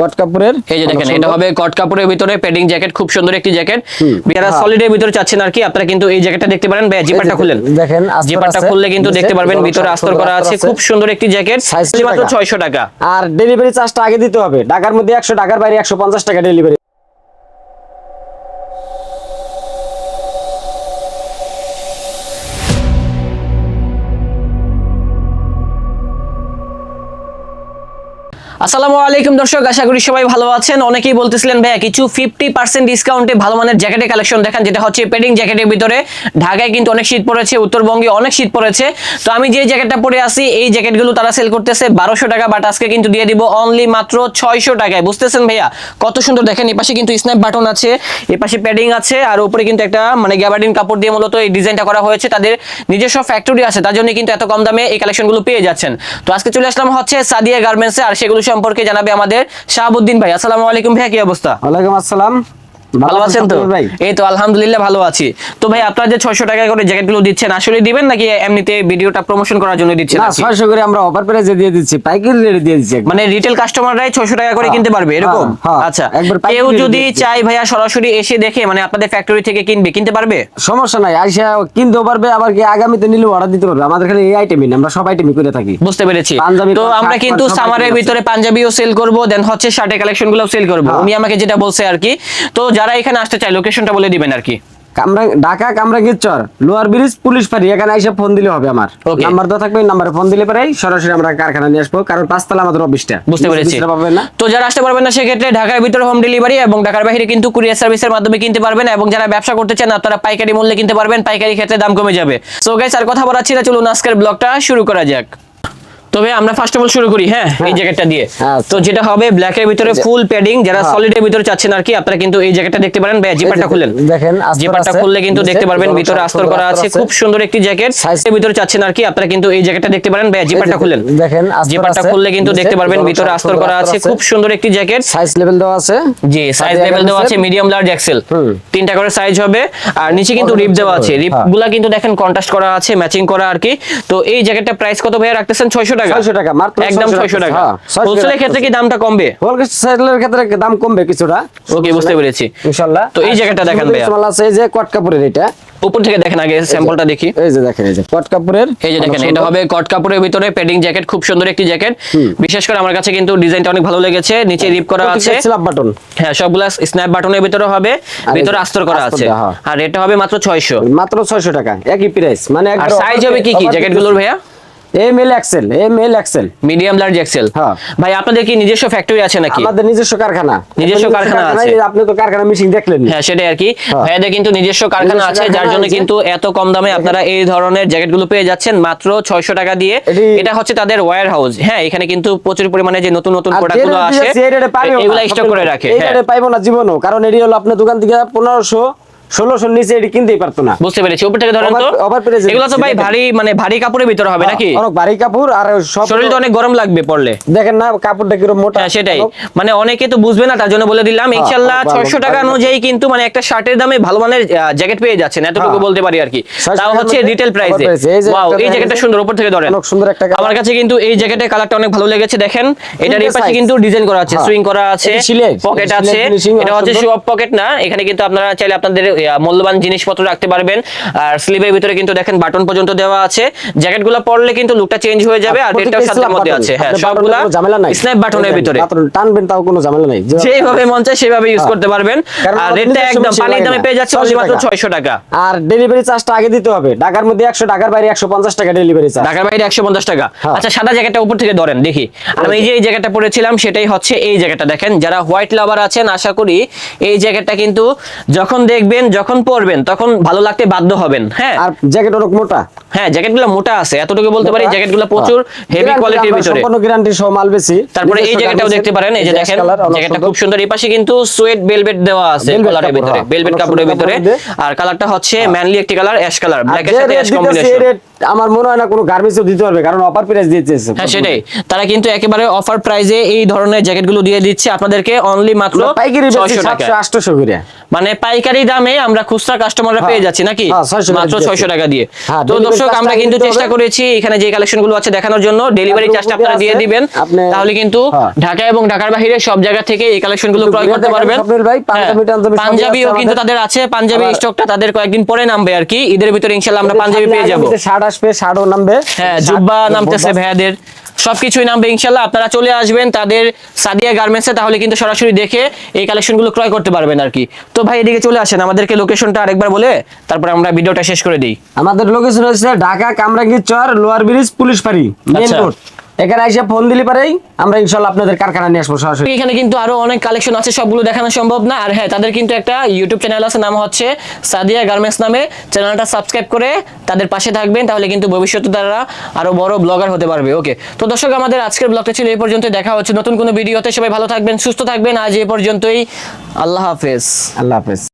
কট কাপড়ের এই যে দেখেন এটা হবে কট কাপড়ের ভিতরে প্যাডিং জ্যাকেট খুব সুন্দর একটি জ্যাকেট যারা সলিড সলিডের ভিতরে চাচ্ছেন আর কি আপনারা কিন্তু এই জ্যাকেটটা দেখতে পারেন। ভাই জিপারটা খুলেন দেখেন জিপারটা খুললে কিন্তু দেখতে পারবেন ভিতরে আস্তর করা আছে। খুব সুন্দর একটি জ্যাকেট মাত্র টাকা। ছয়শো টাকা। আর ডেলিভারি চার্জটা আগে দিতে হবে। ঢাকার মধ্যে একশো টাকার বাইরে একশো পঞ্চাশ টাকা ডেলিভারি আসসালামু আলাইকুম দর্শক, আশা করি সবাই ভালো আছেন। অনেকেই বলতেছিলেন, ভাইয়া, কিছু ফিফটি পার্সেন্ট ডিসকাউন্টে ভালো মানের জ্যাকেটের কালেকশন দেখান, যেটা হচ্ছে পেডিং জ্যাকেটের ভিতরে। ঢাকায় কিন্তু অনেক শীত পড়েছে, উত্তরবঙ্গে অনেক শীত পড়েছে। তো আমি যে জ্যাকেটটা পরে আসি এই জ্যাকেটগুলো তারা সেল করতেছে বারোশো টাকা বাট আজকে কিন্তু দিয়ে দিব অনলি মাত্র ছয়শো টাকায়। বুঝতেছেন ভাইয়া? কত সুন্দর দেখেন, এপাশে কিন্তু স্ন্যাপ বাটন আছে, এপাশে প্যাডিং আছে, আর উপরে কিন্তু একটা মানে গ্যাবার্ডিন কাপড় দিয়ে মূলত এই ডিজাইনটা করা হয়েছে। তাদের নিজস্ব ফ্যাক্টরি আছে, তার জন্য কিন্তু এত কম দামে এই কালেকশনগুলো পেয়ে যাচ্ছেন। তো আজকে চলে আসলাম হচ্ছে সাদিয়া গার্মেন্টসে আর সেগুলো সম্পর্কে জানাবে আমাদের শাহাবুদ্দিন ভাই। আসসালামু আলাইকুম ভাইয়া কি অবস্থা? ওয়ালাইকুম আসসালাম। ভালো আছেন তো? ভাই। এই তো আলহামদুলিল্লাহ ভালো আছি। তো ভাই আপনারা যে ছয়শো টাকা করে জ্যাকেটগুলো দিচ্ছেন আসলে দিবেন নাকি এমনিতে ভিডিওটা প্রমোশন করার জন্য দিচ্ছেন না আর কি? ছয়শো করে আমরা অফার প্রাইসে দিয়ে দিচ্ছি পাইকারি রেটে দিয়ে দিচ্ছি মানে রিটেল কাস্টমাররাই ছয়শো টাকা করে হ্যাঁ, কিনতে পারবে এরকম? হ্যাঁ, হ্যাঁ, আচ্ছা কেউ যদি চাই ভাইয়া সরাসরি এসে দেখে মানে আপনাদের ফ্যাক্টরি থেকে কিনবে কিনতে পারবে? সমস্যা নাই আইসা কিনতেও পারবে আবার কি আগামীতে নিলে অর্ডার দিতে পারবে। আমাদের খালি এই আইটেমই আমরা সব আইটেমই করে থাকি। বুঝতে পেরেছি। তো আমরা কিন্তু সামারের ভিতরে পাঞ্জাবিও সেল করব দেন হচ্ছে শার্টের কালেকশনগুলো সেল করব। উনি আমাকে যেটা বলছে আর কি তো যারা এখানে আসতে চায় লোকেশনটা বলে দিবেন আর কি। কামরা Dhaka Kamrangir Char lower bridge police ফাঁড়ি এখানে আইসা ফোন দিলে হবে আমার। নাম্বার তো থাকবে নাম্বারে ফোন দিলে পরেই সরাসরি আমরা কারখানা নিয়ে আসব কারণ পাঁচতলা আমাদের অফিসটা বুঝতে পেরেছি। তো যারা আসতে পারবেন না সেক্ষেত্রে ঢাকার ভিতরে হোম ডেলিভারি এবং ঢাকার বাইরে কিন্তু কুরিয়ার সার্ভিসের মাধ্যমে কিনতে পারবেন এবং যারা ব্যবসা করতে চান আপনারা পাইকারি মূল্যে কিনতে পারবেন পাইকারি ক্ষেত্রে দাম কমে যাবে। সো গাইস আর কথা বলাচ্ছি না চলুন আজকের ব্লগটা শুরু করা যাক। তবে আমরা ফার্স্ট অফ অল শুরু করি হ্যাঁ? এই জ্যাকেটটা দিয়ে। আচ্ছা। তো যেটা হবে ব্ল্যাকের ভিতরে ফুল প্যাডিং যারা হ্যাঁ। সলিডের ভিতরে চাচ্ছেন আর কি আপনারা কিন্তু এই জ্যাকেটটা দেখতে পারেন। ভাই জিপারটা খুলেন দেখেন জিপারটা খুললে কিন্তু দেখতে পারবেন ভিতরে আস্তর করা আছে। খুব সুন্দর একটি জ্যাকেট এর ভিতরে চাচ্ছেন আর কি আপনারা কিন্তু এই জ্যাকেটটা দেখতে পারেন। ভাই জিপারটা খুলেন দেখেন জিপারটা খুললে কিন্তু দেখতে পারবেন ভিতরে আস্তর করা আছে। খুব সুন্দর একটি জ্যাকেট সাইজ লেভেল দেওয়া আছে। জি সাইজ লেভেল দেওয়া আছে মিডিয়াম লার্জ এক্সেল। তিনটা করে সাইজ হবে। আর নিচে কিন্তু রিপ দেওয়া আছে। রিপ হ্যাঁ। গুলা কিন্তু দেখেন কন্ট্রাস্ট করা আছে ম্যাচিং করা আর কি। তো এই জ্যাকেটটা প্রাইস কত ভাইয়া রাখতেছেন? 600 টাকা 600 টাকা, মাত্র একদম 600 600 টাকা। 600 হোলসেলের ক্ষেত্রে কি দামটা কমবে? হোলসেলের ক্ষেত্রে দাম কমবে কিছুটা। ওকে বুঝতে পেরেছি। ইনশাআল্লাহ। তো এই জায়গাটা দেখেন ভাইয়া। মাল এই যে কট কাপড়ের এটা। উপর থেকে দেখেন আগে স্যাম্পলটা দেখি। এই যে দেখেন এই যে কট কাপড়ের এই যে দেখেন এটা হবে কট কাপড়ের ভিতরে প্যাডিং জ্যাকেট খুব সুন্দর একটি জ্যাকেট বিশেষ করে আমার কাছে কিন্তু ডিজাইনটা অনেক ভালো লেগেছে নিচে রিপ করা আছে। বাটন হ্যাঁ সবগুলা স্ন্যাপ বাটনের ভিতরে হবে ভিতরে আস্তর করা আছে। হ্যাঁ। আর এটা হবে মাত্র 600 মাত্র 600 টাকা একই প্রাইস মানে আর সাইজ হবে কি কি? জ্যাকেটগুলোর ভাইয়া? M L XL M L XL medium large XL হ্যাঁ। ভাই আপনাদের কি নিজস্ব ফ্যাক্টরি আছে নাকি? আমাদের নিজস্ব কারখানা। নিজস্ব কারখানা আছে। আপনি তো কারখানা মেশিন দেখলেন। হ্যাঁ সেটাই আর কি। হ্যাঁ। ভাইয়াদের কিন্তু নিজস্ব কারখানা আছে যার জন্য কিন্তু এত কম দামে আপনারা এই ধরনের জ্যাকেটগুলো পেয়ে যাচ্ছেন মাত্র 600 টাকা দিয়ে। এটা হচ্ছে তাদের ওয়্যার হাউস হ্যাঁ এখানে কিন্তু প্রচুর পরিমাণে যে নতুন নতুন আর প্রোডাক্টগুলো যে আসে। এগুলা স্টক করে রাখে হ্যাঁ। পাইবো না জীবনও কারণ এটি হলো আপনার দোকান থেকে পনেরোশো ষোলোশোর নিচে এটি কিনতেই পারতো না। বুঝতে পেরেছি উপর থেকে ধরেন তো। price এ এগুলো তো ভাই ভারী মানে ভারী কাপড়ের ভিতরে হবে নাকি? অনেক ভারী কাপড় আর সব শরীর তো অনেক গরম লাগবে পড়লে দেখেন না কাপড়টা কীরকম মোটা। হ্যাঁ সেটাই। মানে অনেকে তো বুঝবে না তার জন্য বলে দিলাম। হ্যাঁ, ভালো, ছয়শো টাকা অনুযায়ী কিন্তু মানে একটা শার্টের দামে ভালো মানের জ্যাকেট পেয়ে যাচ্ছেন এতটুকু হ্যাঁ। বলতে পারি আর কি। তাও হচ্ছে রিটেল প্রাইসে ওয়াও এই জ্যাকেটটা সুন্দর উপর থেকে ধরেন। অনেক সুন্দর একটা আমার কাছে কিন্তু এই জ্যাকেটের কালারটা অনেক ভালো লেগেছে দেখেন। এটার এই পাশে কিন্তু ডিজাইন করা আছে হ্যাঁ। সুইং করা আছে পকেট আছে। এটা হচ্ছে। শু পকেট না এখানে কিন্তু আপনারা চাইলে আপনাদের মূল্যবান জিনিসপত্র রাখতে পারবেন। আর স্লিভের ভিতরে কিন্তু দেখেন বাটন পর্যন্ত দেওয়া আছে। জ্যাকেটগুলো পরলে কিন্তু লুকটা চেঞ্জ হয়ে যাবে আর প্রত্যেকটা সাথে মধ্যে আছে। হ্যাঁ সবগুলা ঝামেলা নাই? স্ন্যাপ বাটনের ভিতরে। টানবেন তাও কোনো ঝামেলা নাই। যেভাবে মন চায় সেভাবে ইউজ হ্যাঁ। করতে পারবেন। আর রেটটা একদম পানির দামে পেয়ে যাচ্ছে 600 অনলি মাত্র টাকা। 600 টাকা। আর ডেলিভারি চার্জটা আগে দিতে হবে। ঢাকার মধ্যে একশো ঢাকার বাইরে একশো পঞ্চাশ টাকা ডেলিভারি চার্জ ঢাকার বাইরে 150 টাকা। হ্যাঁ। আচ্ছা সাদা জ্যাকেটটা উপর থেকে ধরেন দেখি। আমি এই যে এই জ্যাকেটটা পরেছিলাম সেটাই হচ্ছে এই জ্যাকেটটা। দেখেন যারা হোয়াইট লাভার আছেন আশা করি এই জ্যাকেটটা কিন্তু যখন দেখবেন যখন পরবেন তখন ভালো লাগতে বাধ্য হবেন হ্যাঁ? আর জ্যাকেট অনেক মোটা। হ্যাঁ জ্যাকেটগুলো মোটা আছে এতটুকু বলতে পারি মোটা। জ্যাকেটগুলো প্রচুর হ্যাঁ। হেভি কোয়ালিটির ভিতরে। সম্পূর্ণ গ্যারান্টি সহ মাল বেশি তারপরে এই জ্যাকেটটাও দেখতে পারেন এই যে দেখেন জ্যাকেটটা খুব সুন্দর এই পাশে কিন্তু সোয়েট বেলভেট দেওয়া আছে কলারের ভিতরে হ্যাঁ। বেলভেট কাপড়ের ভিতরে। আর কালারটা হচ্ছে ম্যানলি একটি কালার অ্যাশ কালার আর ব্ল্যাকের যে সাথে অ্যাশ কম্বিনেশন আমার মনে হয় না কোনো গার্মেন্টসও দিতে পারবে কারণ অফার প্রাইস দিয়েছে হ্যাঁ সেটাই। তারা কিন্তু একেবারে অফার প্রাইজে এই ধরনের জ্যাকেটগুলো দিয়ে দিচ্ছে আপনাদেরকে অনলি মাত্র পাইকারি বেশি 600 টাকা সাতশো আটশো করে। মানে পাইকারি দামে আমরা খুচরা কাস্টমাররা হ্যাঁ। পেয়ে যাচ্ছি নাকি? হ্যাঁ, 600 টাকা মাত্র দিয়ে ছয়শো টাকা দিয়ে। হ্যাঁ, তো দর্শক আমরা কিন্তু চেষ্টা করেছি এখানে যে কালেকশনগুলো আছে দেখানোর জন্য। ডেলিভারি চার্জটা আপনারা দিয়ে দিবেন। তাহলে কিন্তু। ঢাকা এবং ঢাকার বাইরে সব জায়গা থেকে এই কালেকশনগুলো ক্রয় করতে পারবেন। পাঞ্জাবিও কিন্তু তাদের আছে। পাঞ্জাবি স্টকটা তাদের কয়েকদিন পরে নামবে আর কি। ঈদের ভিতরে ইনশাল্লাহ আমরা পাঞ্জাবি পেয়ে যাব। শার্ট আসবে শার্টও নামবে। হ্যাঁ জুব্বা নামতেছে ভাইয়াদের। সবকিছুই নামবে ইনশাল্লাহ। আপনারা চলে আসবেন তাদের সাদিয়া গার্মেন্টসে তাহলে কিন্তু সরাসরি দেখে এই কালেকশনগুলো ক্রয় করতে পারবেন আর কি। তো ভাই এদিকে চলে আসেন আমাদেরকে লোকেশনটা আরেকবার বলে তারপর আমরা ভিডিওটা শেষ করে দিই। আমাদের লোকেশন হচ্ছে Dhaka Kamrangir Char lower bridge police ফাঁড়ি। রোড এখানে এসে ফোন দিলে পারেই আমরা ইনশাল্লাহ আপনাদের কারখানা নিয়ে আসব সরাসরি। এখানে কিন্তু আরও অনেক কালেকশন আছে সবগুলো দেখানো সম্ভব না। আর হ্যাঁ তাদের কিন্তু একটা ইউটিউব চ্যানেল আছে নাম হচ্ছে সাদিয়া গার্মেন্টস নামে। চ্যানেলটা সাবস্ক্রাইব করে তাদের পাশে থাকবেন তাহলে কিন্তু ভবিষ্যতে তারা আরও বড় ব্লগার হতে পারবে। ওকে তো দর্শক আমাদের আজকের ব্লগটা ছিল এই পর্যন্ত দেখা হচ্ছে নতুন কোনো ভিডিওতে। সবাই ভালো থাকবেন সুস্থ থাকবেন। আজ এ পর্যন্তই। আল্লাহ হাফেজ। আল্লাহ হাফেজ।